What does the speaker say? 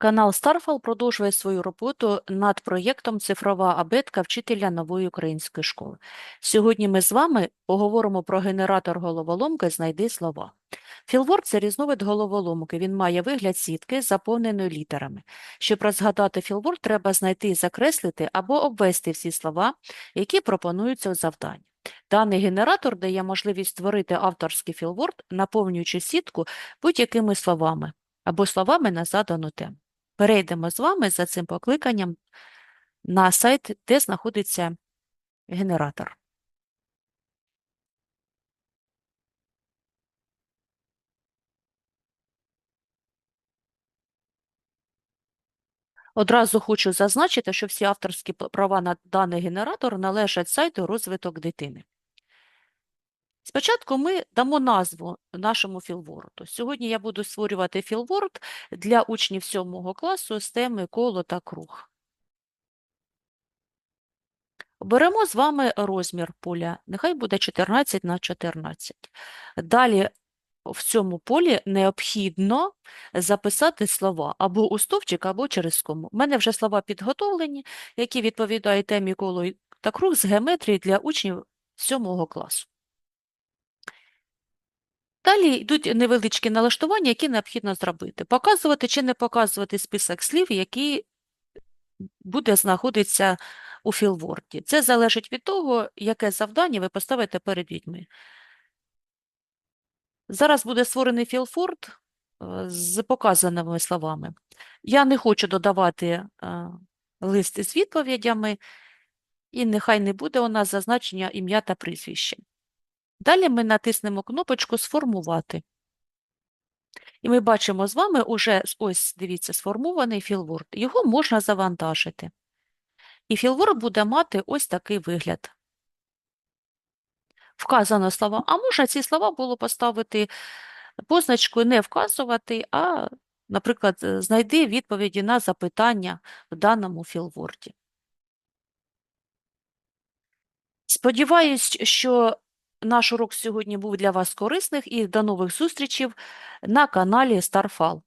Канал Starfall продовжує свою роботу над проєктом Цифрова абетка вчителя нової української школи. Сьогодні ми з вами поговоримо про генератор головоломки «Знайди слова». Філворд – це різновид головоломки. Він має вигляд сітки, заповненої літерами. Щоб розгадати філворд, треба знайти, закреслити або обвести всі слова, які пропонуються у завданні. Даний генератор дає можливість створити авторський філворд, наповнюючи сітку будь-якими словами або словами на задану тему. Перейдемо з вами за цим покликанням на сайт, де знаходиться генератор. Одразу хочу зазначити, що всі авторські права на даний генератор належать сайту розвиток дитини. Спочатку ми дамо назву нашому філворду. Сьогодні я буду створювати філворд для учнів 7 класу з теми коло та круг. Беремо з вами розмір поля, нехай буде 14 на 14. Далі в цьому полі необхідно записати слова або у стовпчик, або через кому. У мене вже слова підготовлені, які відповідають темі коло та круг з геометрії для учнів 7 класу. Далі йдуть невеличкі налаштування, які необхідно зробити. Показувати чи не показувати список слів, які буде знаходитися у філворді. Це залежить від того, яке завдання ви поставите перед дітьми. Зараз буде створений філфорд е, з показаними словами. Я не хочу додавати е, лист з відповідями, і нехай не буде у нас зазначення ім'я та прізвище. Далі ми натиснемо кнопочку Сформувати. І ми бачимо з вами уже, ось, дивіться, сформований філворд. Його можна завантажити. І філворд буде мати ось такий вигляд. Вказано слова, а можна ці слова було поставити позначкою не вказувати, а, наприклад, знайди відповіді на запитання в даному філворді. Сподіваюсь, що наш урок сьогодні був для вас корисних і до нових зустрічей на каналі Starfall.